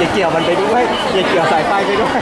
ย่าเกี่ยวมันไปด้วยอย่าเกี่ยวสายไฟไปด้วย